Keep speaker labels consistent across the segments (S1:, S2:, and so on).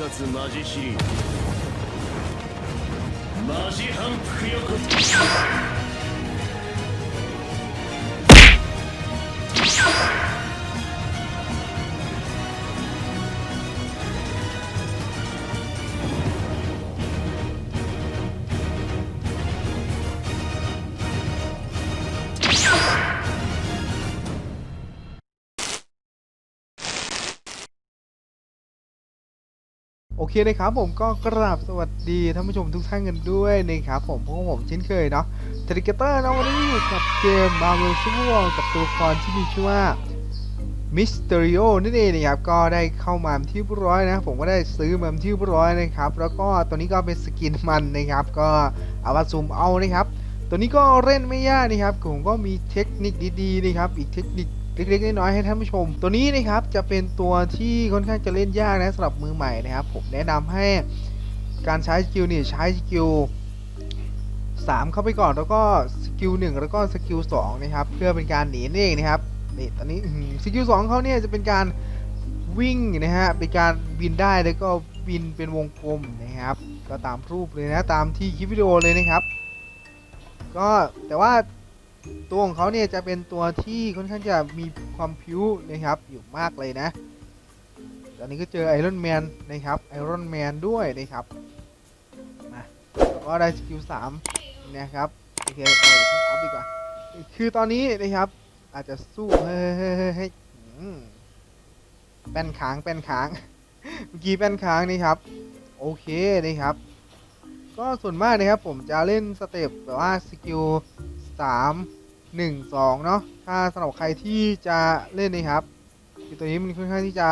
S1: 殺マジシリーズマジ反復予告。
S2: โอเคนะครับผมก็กราบสวัสดีท่านผู้ชมทุกท่านกันด้วยนะครับผมพวกผมเช่นเคยเนาะทริกเตอร์นะวันนี้อยู่กับเกม Marvel Civil War กับตัวละครที่มีชื่อว่า Mysterio นั่นเองนะครับก็ได้เข้ามาที่เรียร้อยนะผมก็ได้ซื้อมาที่เรียร้อยนะครับแล้วก็ตัวนี้ก็เป็นสกินมันนะครับก็เอามาซูมเอานะครับตัวนี้ก็เล่นไม่ยากนะครับผมก็มีเทคนิคดีๆนะครับอีกเทคนิค เล็กๆน้อยๆให้ท่านผู้ชม ตัวนี้นะครับจะเป็นตัวที่ค่อนข้างจะเล่นยากนะสำหรับมือใหม่นะครับ ผมแนะนำให้การใช้สกิลนี่ใช้สกิล3เข้าไปก่อนแล้วก็สกิล1แล้วก็สกิล2นะครับเพื่อเป็นการหนีนั่นเองนะครับนี่ตอนนี้สกิล2เขาเนี่ยจะเป็นการวิ่งนะฮะเป็นการบินได้แล้วก็บินเป็นวงกลมนะครับ ก็ตามรูปเลยนะตามที่คลิปวิดีโอเลยนะครับ ก็แต่ว่า ตัวของเขาเนี่ยจะเป็นตัวที่ค่อนข้างจะมีความพิ้วนะครับอยู่มากเลยนะ ตอนนี้ก็เจอไอรอนแมนนะครับไอรอนแมนด้วยนะครับมาแล้วก็ได้สกิลสามนะครับโอเคเอาอัพดีกว่า คือตอนนี้นะครับอาจจะสู้เฮ้ยเฮ้ยเฮ้ยแป้นค้างแป้นค้างเมื่อกี้แป้นค้างนี่ครับ โอเคนะครับ ก็ส่วนมากนะครับผมจะเล่นสเต็ปแบบว่าสกิล3 1 2 เนาะถ้าสำหรับใครที่จะเล่นนะครับตัวนี้มันค่อนข้างที่จะ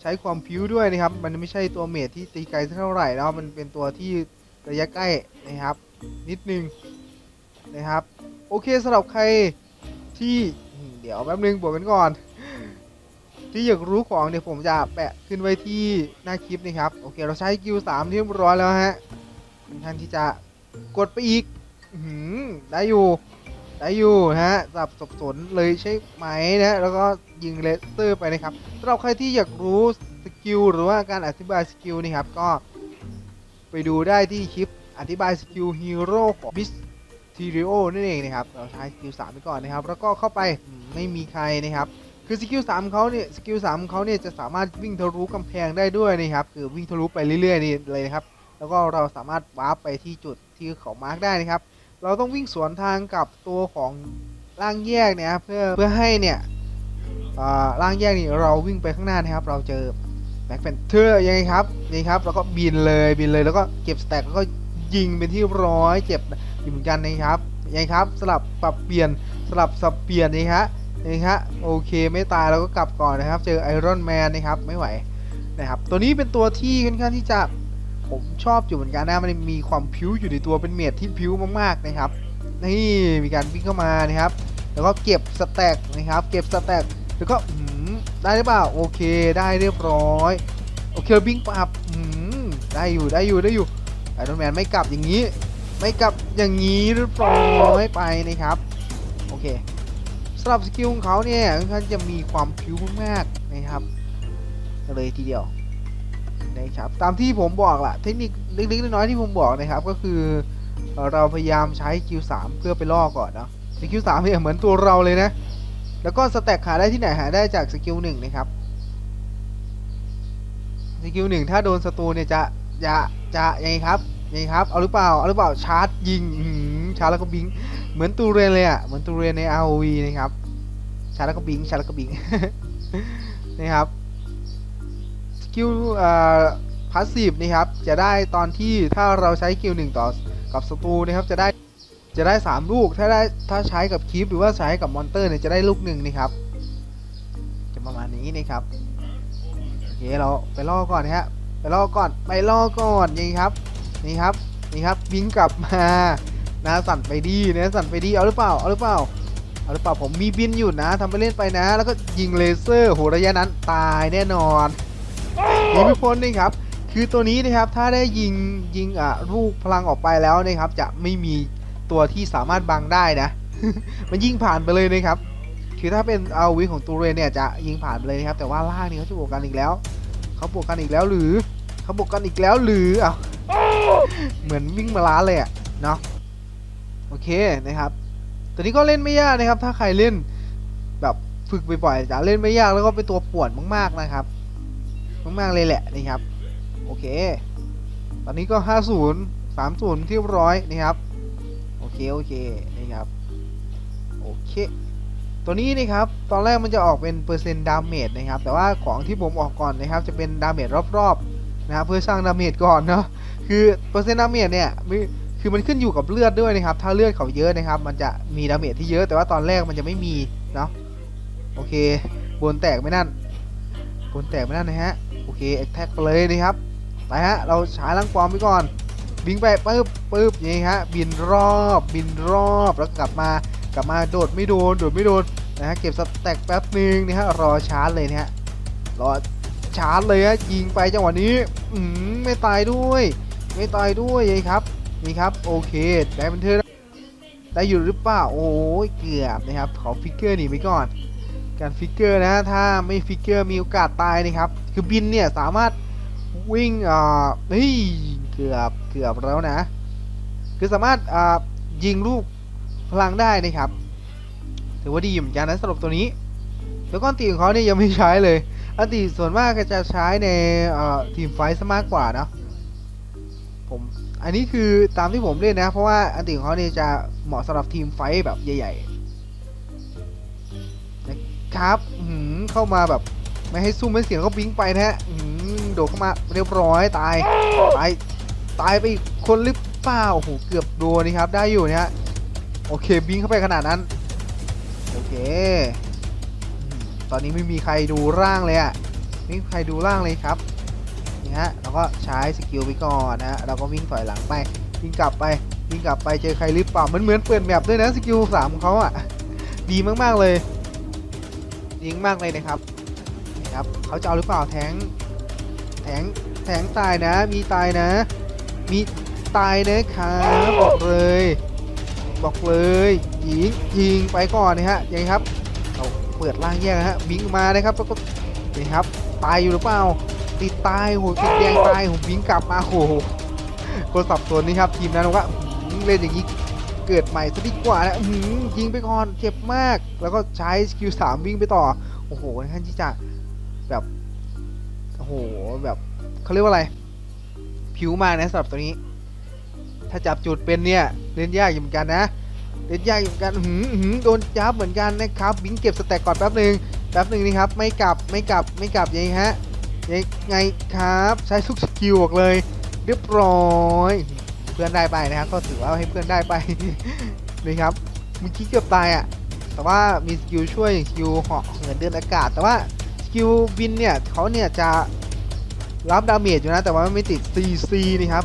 S2: ใช้ความพิ้วด้วยนะครับ มันไม่ใช่ตัวเมทที่ตีไกลสักเท่าไหร่นะมันเป็นตัวที่ระยะใกล้นะครับ นิดนึงนะครับ โอเคสำหรับใครที่เดี๋ยวแป๊บนึงบอกกันก่อน ที่อยากรู้ของเดี๋ยวผมจะแปะขึ้นไว้ที่หน้าคลิปนะครับ โอเค เราใช้กิลสามที่เรียบร้อยแล้วฮะค่อนที่จะกดไปอีกอได้อยู่ ได้อยู่ฮะสับสบสนเลยใช่ไหมนะแล้วก็ยิงเลเซอร์ไปนะครับสำหรับใครที่อยากรู้สกิลหรือว่าการอธิบายสกิลนี่ครับก็ไปดูได้ที่คลิปอธิบายสกิลฮีโร่ของบิสทีริโอนั่นเองนะครับเราใช้สกิล3ไปก่อนนะครับ แล้วก็เข้าไปไม่มีใครนะครับ คือสกิล3เขาเนี่ยสกิล3เขาเนี่ยจะสามารถวิ่งทะลุกำแพงได้ด้วยนะครับคือวิ่งทะลุไปเรื่อยๆนี่เลยนะครับ แล้วก็เราสามารถวาร์ปไปที่จุดที่เขามาร์กได้นะครับ เราต้องวิ่งสวนทางกับตัวของร่างแยกเนี่ยครับเพื่อเพื่อให้เนี่ยร่างแยกนี่เราวิ่งไปข้างหน้านะครับ เราเจอแบ็คแพนเทอร์ยังไงครับนี่ครับแล้วก็บินเลยบินเลยแล้วก็เก็บสแต็กแล้วก็ยิงเป็นที่ร้อยเจ็บอยู่เหมือนกันนะครับยังไงครับสลับปรับเปลี่ยนสลับสับเปลี่ยนนี่ฮะนี่ฮะโอเคไม่ตายเราก็กลับก่อนนะครับ เจอไอรอนแมนนะครับไม่ไหวนะครับตัวนี้เป็นตัวที่ค่อนข้างที่จะ ผมชอบอยู่เหมือนกันนะมันมีความพิ้วอยู่ในตัวเป็นเมดที่พิ้วมากๆนะครับนี่มีการวิ่งเข้ามานะครับ แล้วก็เก็บสแต็กนะครับ เก็บสแต็กแล้วก็ได้หรือเปล่าโอเคได้เรียบร้อย โอเคบิงปรับอื้อหือได้อยู่ได้อยู่ได้อยู่ไอรอนแมนไม่กลับอย่างนี้ ไม่กลับอย่างนี้เรียบร้อยไปนะครับโอเคสำหรับสกิลของเขาเนี่ยค่อนข้างจะมีความพิ้วมากๆนะครับเลยทีเดียว นะครับ ตามที่ผมบอกล่ะเทคนิคเล็กๆน้อยๆที่ผมบอกนะครับ ก็คือเราพยายามใช้คิวสามเพื่อไปล่อก่อนเนาะสกิลสามเนี่ยเหมือนตัวเราเลยนะ แล้วก็สแต็กหาได้ที่ไหนหาได้จากสกิลหนึ่งนะครับสกิลหนึ่งถ้าโดนศัตรูเนี่ยจะจะจะยังไงครับยังไงครับเอาหรือเปล่าเอาหรือเปล่าชาร์จยิงชาร์จแล้วก็บิงเหมือนตูเรนเลยอะเหมือนตูเรนใน ROV นะครับชาร์จแล้วก็บิงชาร์จแล้วก็บิงนะครับ สกิลพาสซีฟนี่ครับจะได้ตอนที่ถ้าเราใช้สกิลหนึ่งต่อกับศัตรูนะครับจะได้จะได้ 3 ลูกถ้าได้ถ้าใช้กับคีปหรือว่าใช้กับมอนเตอร์เนี่ยจะได้ลูกหนึ่งนี่ครับจะประมาณนี้นะครับโอเคเราไปล่อก่อนนะฮะไปล่อก่อนไปล่อก่อนนี่ครับนี่ครับนี่ครับบิงกลับมานะสั่นไปดีนะสั่นไปดีเอาหรือเปล่าเอาหรือเปล่าเอาหรือเปล่าผมมีบินอยู่นะทำไปเล่นไปนะ แล้วก็ยิงเลเซอร์โหระยะนั้นตายแน่นอน ยิงไม่พ้นนี่ครับ คือตัวนี้นะครับถ้าได้ยิงยิงอะลูกพลังออกไปแล้วนะครับ จะไม่มีตัวที่สามารถบังได้นะ มันยิงผ่านไปเลยนะครับคืคือถ้าเป็นเอาวิของตูเรนเนี่ยจะยิงผ่านไปเลยนะครับ แต่ว่าล่างนี่เขาจะบวกกันอีกแล้วเขาบวกกันอีกแล้วหรือเขาบวกกันอีกแล้วหรืออ้าวเหมือนวิ่งมาล้าเลยอะเนาะโอเคนะครับตัวนี้ก็เล่นไม่ยากนะครับ ถ้าใครเล่นแบบฝึกบ่อยๆจะเล่นไม่ยากแล้วก็เป็นตัวป่วนมาก ๆนะครับ มากๆเลยแหละนะครับ โอเค ตอนนี้ก็ 50 30 ที่ร้อยนะครับ โอเค โอเคนะครับ โอเค ตัวนี้นะครับ ตอนแรกมันจะออกเป็นเปอร์เซ็นต์ดาเมจนะครับ แต่ว่าของที่ผมออกก่อนนะครับ จะเป็นดาเมจรอบๆนะครับเพื่อสร้างดาเมจก่อนเนาะ คือเปอร์เซ็นต์ดาเมจเนี่ยมีคือมันขึ้นอยู่กับเลือดด้วยนะครับ ถ้าเลือดเขาเยอะนะครับ มันจะมีดาเมจที่เยอะ แต่ว่าตอนแรกมันจะไม่มีเนาะ โอเค บนแตกไม่นั่น บนแตกไม่นั่นนะฮะ โอเคแอคแท็กไปเลยนะครับไปฮะเราฉายลังปลอมไปก่อน บิงไปปึ๊บปึ๊บอย่างนี้ฮะบินรอบบินรอบแล้วกลับมากลับมาโดดไม่โดนโดดไม่โดนนะฮะเก็บสแต็กแป๊บหนึ่งนะฮะรอชาร์จเลยนะฮะรอชาร์จเลยฮะยิงไปจังหวะนี้อืมไม่ตายด้วย ไม่ตายด้วยยัยครับนี่ครับโอเคได้บันเทิงได้อยู่หรือเปล่าโอ้ยเกือบนะครับขอฟิกเกอร์หนีไปก่อน การฟิกเกอร์นะ ถ้าไม่ฟิกเกอร์มีโอกาสตายนะครับ คือบินเนี่ยสามารถวิ่งอ่าเฮ้ยเกือบเกือบแล้วนะ คือสามารถอ่ายิงลูกพลังได้นะครับ ถือว่าดีเหมือนกันนะสำหรับตัวนี้ แล้วก็อันตีของเขาเนี่ยยังไม่ใช้เลยอันตีส่วนมากก็จะใช้ในทีมไฟท์ซะมากกว่านะผมอันนี้คือตามที่ผมเล่นนะ เพราะว่าอันตีของเขาเนี่ยจะเหมาะสำหรับทีมไฟ์แบบใหญ่ ๆ ครับหือเข้ามาแบบไม่ให้ซุ่มไม่เสียงก็บิงไปนะฮะโดดเข้ามาเรียบร้อยตายตายตายไปอีกคนหรือเปล่าโอ้โหเกือบโดนนี่ครับ ได้อยู่เนะฮะโอเคบิงเข้าไปขนาดนั้นโอเค ตอนนี้ไม่มีใครดูร่างเลยอะไม่มีใครดูร่างเลยครับนี่ฮะเราก็ใช้สกิลไปก่อนนะฮะเราก็วิ่งถอยหลังไปวิ่งกลับไปวิ่งกลับไปเจอใครหรือเปล่ามันเหมือนเปิดแมปด้วยนะสกิลสามของเขาอะดีมากๆเลย ดีมากเลยนะครับนี่ครับเขาจะเอาหรือเปล่าแทงแทงแทงตายนะ มีตายนะ มีตายนะครับบอกเลย บอกเลยยิงยิงไปก่อนนะฮะยังครับเราเปิดล่างแยกนะฮะบิงมานะครับแล้วก็นี่ครับตายอยู่หรือเปล่าติดตายโหติดแดงตายผมบิงกลับมาโหคนสับสนนี่ครับทีมนั้นว่าเล่นอย่างนี้ เกิดใหม่ซะดีกว่านะหือยิงไปก่อนเจ็บมาก แล้วก็ใช้สกิลสามวิ่งไปต่อ โอ้โหท่านที่จะแบบโอ้โหแบบเขาเรียกว่าอะไร ผิวมากนะสำหรับตัวนี้ ถ้าจับจุดเป็นเนี่ยเล่นยากอยู่เหมือนกันนะเล่นยากอยู่เหมือนกันหืออื้อหือโดนจับเหมือนกันนะครับบิงเก็บสแต็กก่อนแป๊บหนึ่งแป๊บหนึ่งนี่ครับไม่กลับไม่กลับไม่กลับยังไงฮะยังไงครับ ใช้ทุกสกิลบอกเลย เรียบร้อย เพื่อนได้ไปนะครับก็ถือว่าให้เพื่อนได้ไปนี่ครับมื่อกี้เกือบตายอะแต่ว่ามีสกิลช่วยสกิลเหาะเหินเดินอากาศ แต่ว่าสกิลบินเนี่ยเขาเนี่ยจะรับดาเมจอยู่นะแต่ว่าไม่ติด CC นี่ครับ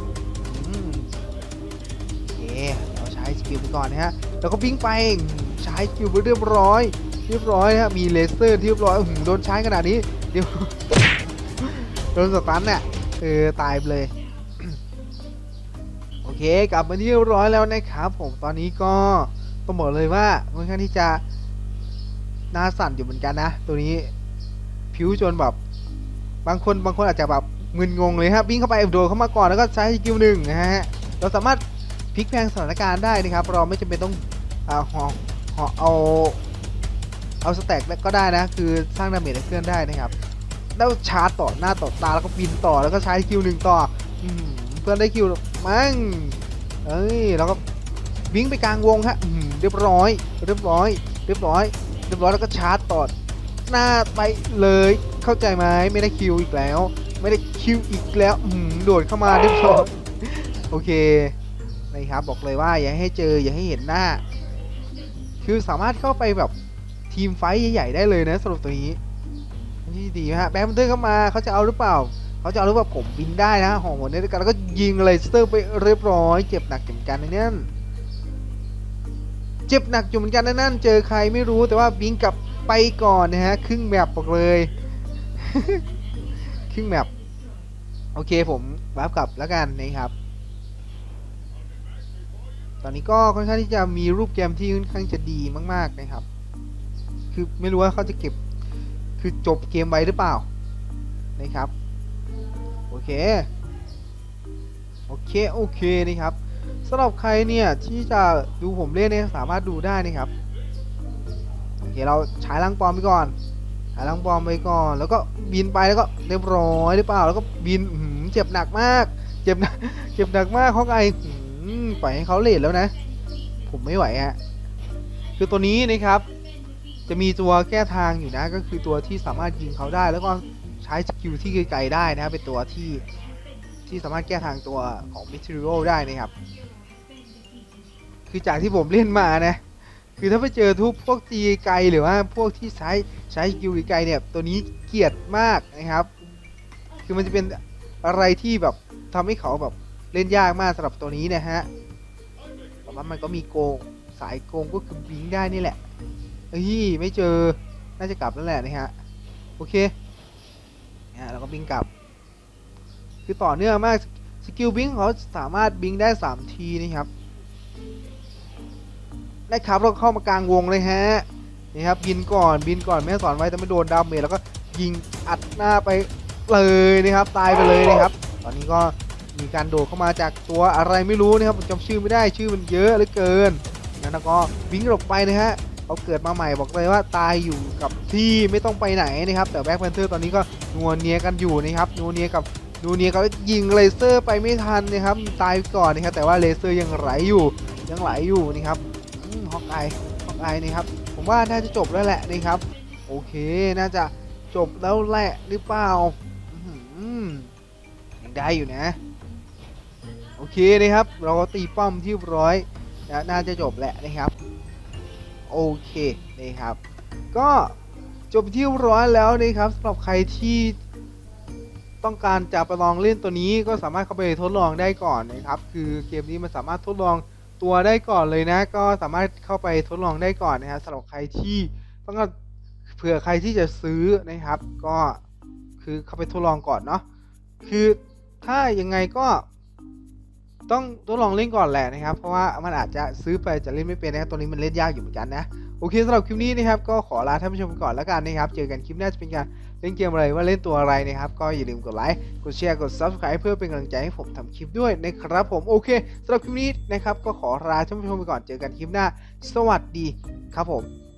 S2: โอเคเราใช้สกิลไปก่อนนะฮะแล้วก็วิ่งไปใช้สกิลไปเรียบร้อย เรียบร้อยนะมีเลเซอร์เรียบร้อยอื้อหือโดนใช้ขนาดนี้เดี๋ยวโดนสตันเนี่ยเออตายไปเลย เคกลับมาที่เรียบร้อยแล้วนะครับผมตอนนี้ก็ต้องบอกเลยว่าค่อนข้างที่จะหน่าสั่นอยู่เหมือนกันนะ ตัวนี้ผิวจนแบบบางคนบางคนอาจจะแบบมึนงงเลยครับวิ่งเข้าไปโดนเข้ามาก่อนแล้วก็ใช้สกิลหนึ่งนะฮะเราสามารถพลิกแพลงสถานการณ์ได้นะครับ เราไม่จำเป็นต้องเอาหอหอเอาเอาสแต็กก็ได้นะ คือสร้างดาเมจให้เพื่อนได้นะครับแล้วชาร์จต่อหน้าต่อตาแล้วก็บินต่อแล้วก็ใช้คิวหนึ่งต่ออเพื่อนได้คิว มั้งเอ้ยแล้วก็วิ่งไปกลางวงฮะเรียบร้อย เรียบร้อย เรียบร้อย เรียบร้อยแล้วก็ชาร์จต่อหน้าไปเลยเข้าใจไหมไม่ได้คิวอีกแล้ว ไม่ได้คิวอีกแล้วอืมโดดเข้ามาเรียบร้อยโอเคนะครับบอกเลยว่าอย่าให้เจออย่าให้เห็นหน้า คือสามารถเข้าไปแบบทีมไฟท์ใหญ่ๆได้เลยนะสำหรับตัวนี้นี่ดีฮะแบมเตอร์เข้ามาเขาจะเอาหรือเปล่า เขาจะเอารือเปล่าผมบินได้นะห่อหมดเนี่ยด้วยกันแล้วก็ยิงเลยสเตอร์ไปเรียบร้อย เจ็บหนักเหมือนกันนะเนี่ยเจ็บหนักอยู่เหมือนกันนะนั่นเจอใครไม่รู้แต่ว่าบิงกลับไปก่อนนะฮะครึ่งแมปบอกเลยครึ่งแมปโอเคผมวาร์ปกลับแล้วกันนะครับ ตอนนี้ก็ค่อนข้างที่จะมีรูปเกมที่ค่อนข้างจะดีมาก ๆนะครับ คือไม่รู้ว่าเขาจะเก็บคือจบเกมไว้หรือเปล่านะครับ เคโอเคโอเคนะครับสำหรับใครเนี่ยที่จะดูผมเล่นเนี่ยสามารถดูได้นะครับโอเคเราฉายลังปอมไปก่อนฉายลังปอมไปก่อน แล้วก็บินไปแล้วก็เรียบร้อยหรือเปล่า แล้วก็บินหือเจ็บหนักมาก เจ็บหนักเจ็บหนักมากเขาไงอื้อหือปล่อยให้เขาเลทแล้วนะ ผมไม่ไหวฮะคือตัวนี้นะครับ จะมีตัวแก้ทางอยู่นะก็คือตัวที่สามารถยิงเขาได้แล้วก็ ช้สกิลที่ไกลๆได้นะครับเป็นตัวที่ที่สามารถแก้ทางตัวของมิ t ิ r โ a ได้นะครับ คือจากที่ผมเล่นมานะ คือถ้าไปเจอทุกพวกตีไกลหรือว่าพวกที่ใช้ใช้สกิลไกลเนี่ยตัวนี้เกลียดมากนะครับ คือมันจะเป็นอะไรที่แบบทำให้เขาแบบเล่นยากมากสำหรับตัวนี้นะฮะแต่ว่ามันก็มีโกงสายโกงก็คือบิงได้นี่แหละเฮ้ยไม่เจอน่าจะกลับแล้วแหละนะฮะโอเค ฮะเราก็บิงกลับ คือต่อเนื่องมากสกิลบิงเขาสามารถบิงได้3ทีนะครับได้ครับเราเข้ามากลางวงเลยฮะนี่ครับบินก่อนบินก่อนแม่สอนไว้แต่ไม่โดนดาเมจแล้วก็ยิงอัดหน้าไปเลยนะครับ ตายไปเลยนะครับ ตอนนี้ก็มีการโดดเข้ามาจากตัวอะไรไม่รู้นะครับผมจำชื่อไม่ได้ชื่อมันเยอะเหลือเกินนั้นแล้วก็วิ่งหลบไปนะฮะ เขาเกิดมาใหม่บอกเลยว่าตายอยู่กับที่ไม่ต้องไปไหนนะครับ แต่แบ็คแพนเทอร์ตอนนี้ก็นัวเนียกันอยู่นะครับนัวเนียกับนัวเนียกับยิงเลเซอร์ไปไม่ทันนะครับตายก่อนนะครับแต่ว่าเลเซอร์ยังไหลอยู่ยังไหลอยู่นะครับฮอกอายฮอกอายนะครับผมว่าน่าจะจบแล้วแหละนะครับ โอเคน่าจะจบแล้วแหละหรือเปล่าอยังได้อยู่นะ โอเคนะครับ เราก็ตีป้อมที่บร้อยนะน่าจะจบแหละนะครับ โอเคนะครับ ก็จบที่ร้อยแล้วนะครับสำหรับใครที่ต้องการจะไปลองเล่นตัวนี้ก็สามารถเข้าไปทดลองได้ก่อนนะครับ คือเกมนี้มันสามารถทดลองตัวได้ก่อนเลยนะ ก็สามารถเข้าไปทดลองได้ก่อนนะครับสำหรับใครที่ต้องการเผื่อใครที่จะซื้อนะครับ ก็คือเข้าไปทดลองก่อนเนาะคือถ้ายังไงก็ ต้องทดลองเล่นก่อนแหละนะครับ เพราะว่ามันอาจจะซื้อไปจะเล่นไม่เป็นนะครับตัวนี้มันเล่นยากอยู่เหมือนกันนะโอเคสำหรับคลิปนี้นะครับก็ขอลาท่านผู้ชมไปก่อนแล้วกันนะครับเจอกันคลิปหน้าจะเป็นการเล่นเกมอะไรว่าเล่นตัวอะไรนะครับก็อย่าลืมกดไลค์กดแชร์กด subscribe เพื่อเป็นกำลังใจให้ผมทำคลิปด้วยนะครับผมโอเคสำหรับคลิปนี้นะครับก็ขอลาท่านผู้ชมไปก่อนเจอกันคลิปหน้า สวัสดีครับผม